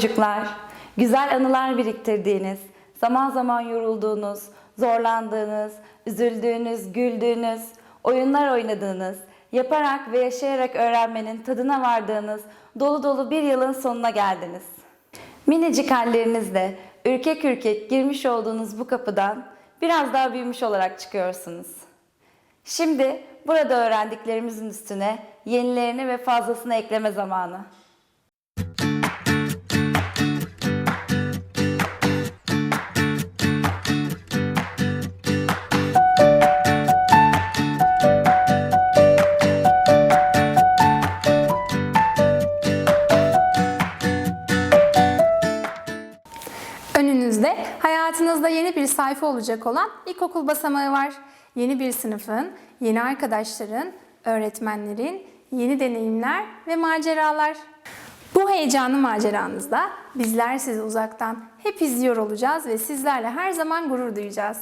Çocuklar. Güzel anılar biriktirdiğiniz, zaman zaman yorulduğunuz, zorlandığınız, üzüldüğünüz, güldüğünüz, oyunlar oynadığınız, yaparak ve yaşayarak öğrenmenin tadına vardığınız dolu dolu bir yılın sonuna geldiniz. Minicik hallerinizle ürkek ürkek girmiş olduğunuz bu kapıdan biraz daha büyümüş olarak çıkıyorsunuz. Şimdi burada öğrendiklerimizin üstüne yenilerini ve fazlasını ekleme zamanı. Önünüzde hayatınızda yeni bir sayfa olacak olan ilkokul basamağı var. Yeni bir sınıfın, yeni arkadaşların, öğretmenlerin, yeni deneyimler ve maceralar. Bu heyecanlı maceranızda bizler sizi uzaktan hep izliyor olacağız ve sizlerle her zaman gurur duyacağız.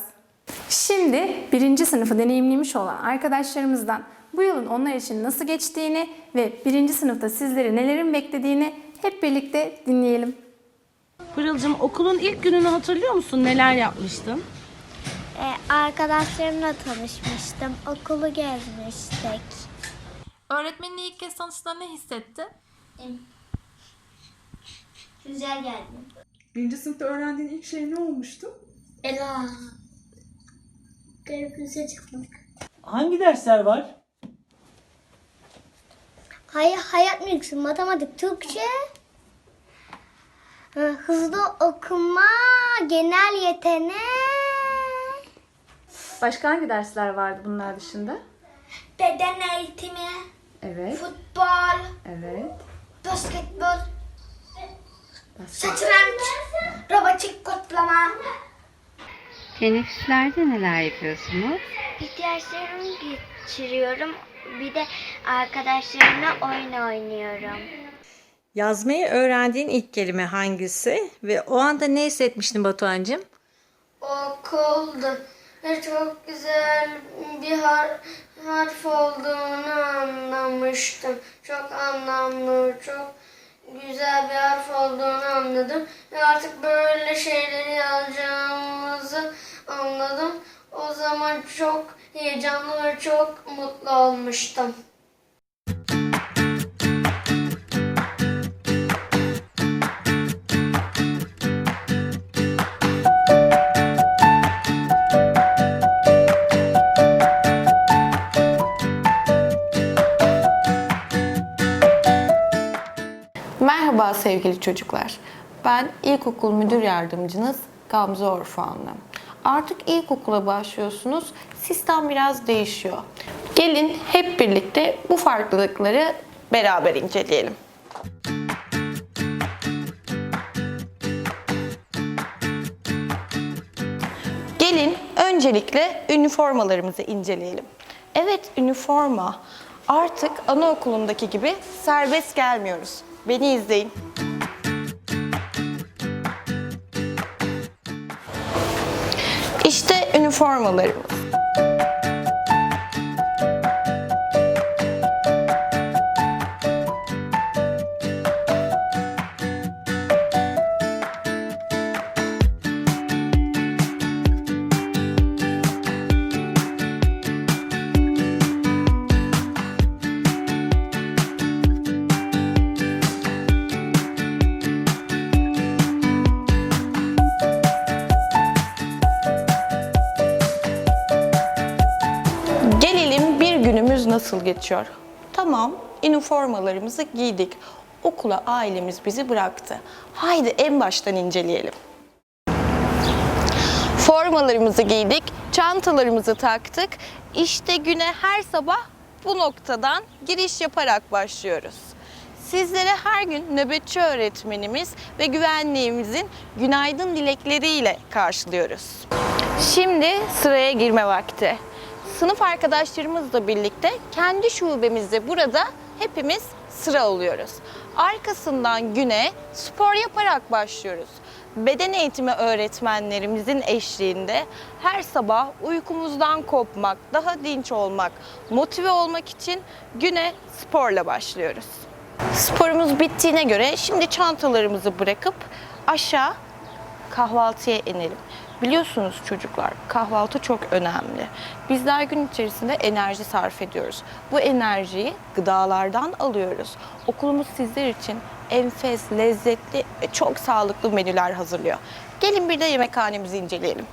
Şimdi birinci sınıfı deneyimlemiş olan arkadaşlarımızdan bu yılın onlar için nasıl geçtiğini ve birinci sınıfta sizleri nelerin beklediğini hep birlikte dinleyelim. Pırıl'cığım okulun ilk gününü hatırlıyor musun? Neler yapmıştın? Ee, arkadaşlarımla tanışmıştım. Okulu gezmiştik. Öğretmeninle ilk kez tanıştığında ne hissetti? Güzel geldi. Birinci sınıfta öğrendiğin ilk şey ne olmuştu? Ela. Gökyüzüne çıkmak. Hangi dersler var? Hayır, hayat bilgisi, matematik, Türkçe. Hı, Hızlı okuma, genel yetenek. Başka hangi dersler vardı bunlar dışında? Beden eğitimi, Evet, futbol, evet. basketbol, satranç, robotik kodlama. Teneffüslerde neler yapıyorsunuz? İhtiyaçlarımı geçiriyorum. Bir de arkadaşlarımla oyun oynuyorum. Yazmayı öğrendiğin ilk kelime hangisi? Ve o anda ne hissetmiştin Batuhan'cığım? Okulda ve çok güzel bir har- harf olduğunu anlamıştım. Çok anlamlı, çok güzel bir harf olduğunu anladım. Ve artık böyle şeyleri yazacağımızı anladım. O zaman çok heyecanlı ve çok mutlu olmuştum. Sevgili çocuklar. Ben ilkokul müdür yardımcınız Gamze Orfanlı. Artık ilkokula başlıyorsunuz. Sistem biraz değişiyor. Gelin hep birlikte bu farklılıkları beraber inceleyelim. Gelin öncelikle üniformalarımızı inceleyelim. Evet üniforma. Artık anaokulundaki gibi serbest gelmiyoruz. Beni izleyin. İşte nasıl geçiyor? Tamam, üniformalarımızı giydik. Okula ailemiz bizi bıraktı. Haydi en baştan inceleyelim. Formalarımızı giydik, çantalarımızı taktık. İşte güne her sabah bu noktadan giriş yaparak başlıyoruz. Sizlere her gün nöbetçi öğretmenimiz ve güvenliğimizin günaydın dilekleriyle karşılıyoruz. Şimdi sıraya girme vakti. Sınıf arkadaşlarımızla birlikte kendi şubemizde burada hepimiz sıra oluyoruz. Arkasından güne spor yaparak başlıyoruz. Beden eğitimi öğretmenlerimizin eşliğinde her sabah uykumuzdan kopmak, daha dinç olmak, motive olmak için güne sporla başlıyoruz. Sporumuz bittiğine göre şimdi çantalarımızı bırakıp aşağı kahvaltıya inelim. Biliyorsunuz çocuklar kahvaltı çok önemli. Bizler gün içerisinde enerji sarf ediyoruz. Bu enerjiyi gıdalardan alıyoruz. Okulumuz sizler için enfes, lezzetli ve çok sağlıklı menüler hazırlıyor. Gelin bir de yemekhanemizi inceleyelim.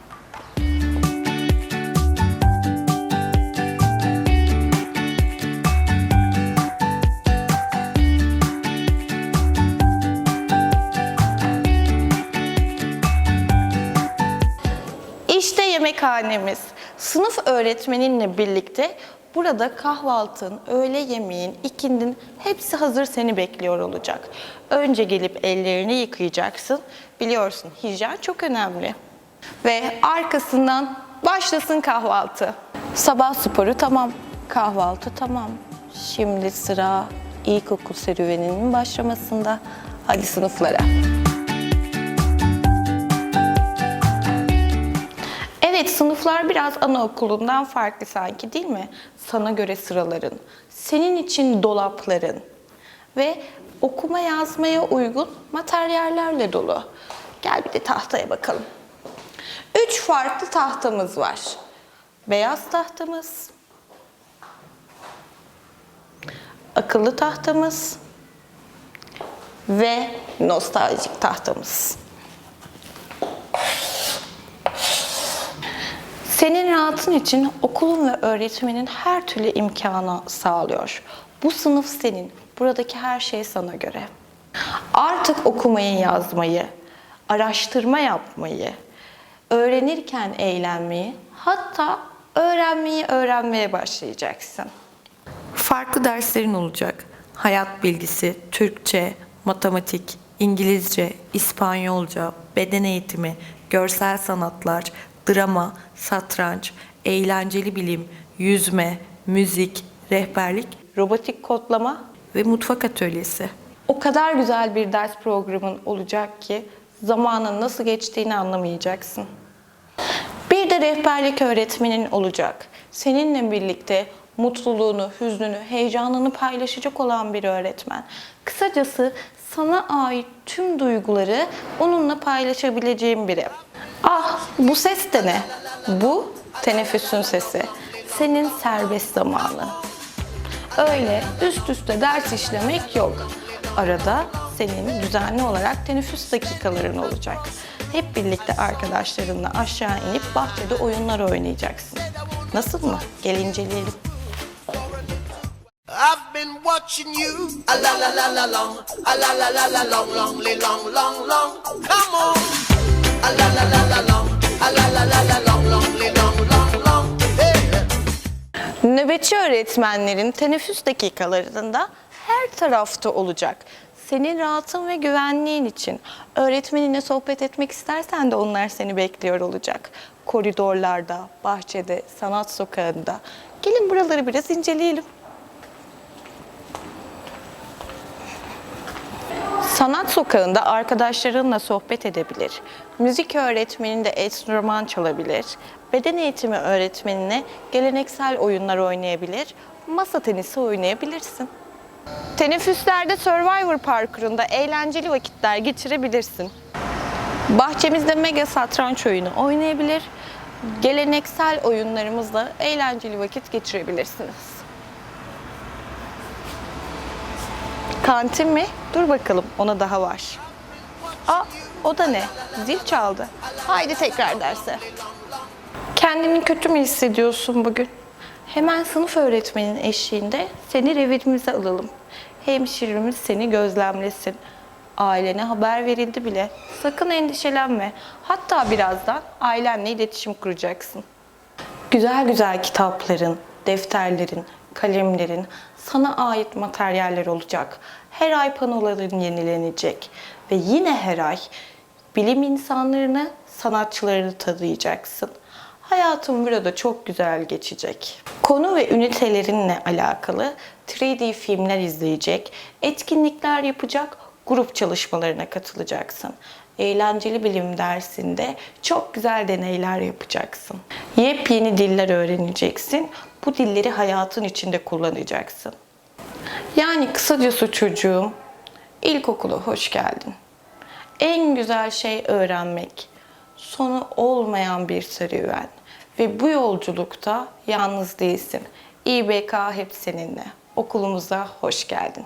Yemekhanemiz. Sınıf öğretmeninle birlikte burada kahvaltın, öğle yemeğin, ikindin hepsi hazır seni bekliyor olacak. Önce gelip ellerini yıkayacaksın. Biliyorsun hijyen çok önemli. Ve arkasından başlasın kahvaltı. Sabah sporu tamam, kahvaltı tamam. Şimdi sıra ilkokul serüveninin başlamasında. Hadi sınıflara. Sınıflar biraz anaokulundan farklı sanki değil mi? Sana göre sıraların, senin için dolapların ve okuma yazmaya uygun materyallerle dolu. Gel bir de tahtaya bakalım. Üç farklı tahtamız var. Beyaz tahtamız, akıllı tahtamız ve nostaljik tahtamız. Senin rahatın için okulun ve öğretmenin her türlü imkanı sağlıyor. Bu sınıf senin. Buradaki her şey sana göre. Artık okumayı, yazmayı, araştırma yapmayı, öğrenirken eğlenmeyi, hatta öğrenmeyi öğrenmeye başlayacaksın. Farklı derslerin olacak. Hayat bilgisi, Türkçe, matematik, İngilizce, İspanyolca, beden eğitimi, görsel sanatlar, drama, satranç, eğlenceli bilim, yüzme, müzik, rehberlik, robotik kodlama ve mutfak atölyesi. O kadar güzel bir ders programın olacak ki zamanın nasıl geçtiğini anlamayacaksın. Bir de rehberlik öğretmenin olacak. Seninle birlikte mutluluğunu, hüznünü, heyecanını paylaşacak olan bir öğretmen. Kısacası sana ait tüm duyguları onunla paylaşabileceğin biri. Ah bu ses de ne? Bu teneffüsün sesi. Senin serbest zamanı. Öyle üst üste ders işlemek yok. Arada senin düzenli olarak teneffüs dakikaların olacak. Hep birlikte arkadaşlarınla aşağı inip bahçede oyunlar oynayacaksın. Nasıl mı? Gel inceleyelim. I've been watching you. A la la la la long. A la la la la long, long, long, long, long. Come on. A la la la la long. A la la la la long, long, long, long, long. Hey. Nöbetçi öğretmenlerin teneffüs dakikalarında her tarafta olacak. Senin rahatın ve güvenliğin için. Öğretmeninle sohbet etmek istersen de onlar seni bekliyor olacak. Koridorlarda, bahçede, sanat sokağında. Gelin buraları biraz inceleyelim. Sanat sokağında arkadaşlarınla sohbet edebilir. Müzik öğretmeninde enstrüman çalabilir. Beden eğitimi öğretmenine geleneksel oyunlar oynayabilir. Masa tenisi oynayabilirsin. Teneffüslerde Survivor parkurunda eğlenceli vakitler geçirebilirsin. Bahçemizde mega satranç oyunu oynayabilir. Geleneksel oyunlarımızla eğlenceli vakit geçirebilirsiniz. Kantin mi? Dur bakalım ona daha var. Aa o da ne? Zil çaldı. Haydi tekrar derse. Kendini kötü mü hissediyorsun bugün? Hemen sınıf öğretmenin eşliğinde seni revirimize alalım. Hemşirimiz seni gözlemlesin. Ailene haber verildi bile. Sakın endişelenme. Hatta birazdan ailenle iletişim kuracaksın. Güzel güzel kitapların, defterlerin, kalemlerin, sana ait materyaller olacak. Her ay panoların yenilenecek. Ve yine her ay bilim insanlarını, sanatçılarını tanıyacaksın. Hayatın burada çok güzel geçecek. Konu ve ünitelerinle alakalı 3D filmler izleyecek, etkinlikler yapacak, grup çalışmalarına katılacaksın. Eğlenceli bilim dersinde çok güzel deneyler yapacaksın. Yepyeni diller öğreneceksin. Bu dilleri hayatın içinde kullanacaksın. Yani kısacası çocuğum, ilkokula hoş geldin. En güzel şey öğrenmek, sonu olmayan bir serüven. Ve bu yolculukta yalnız değilsin. İBK hep seninle. Okulumuza hoş geldin.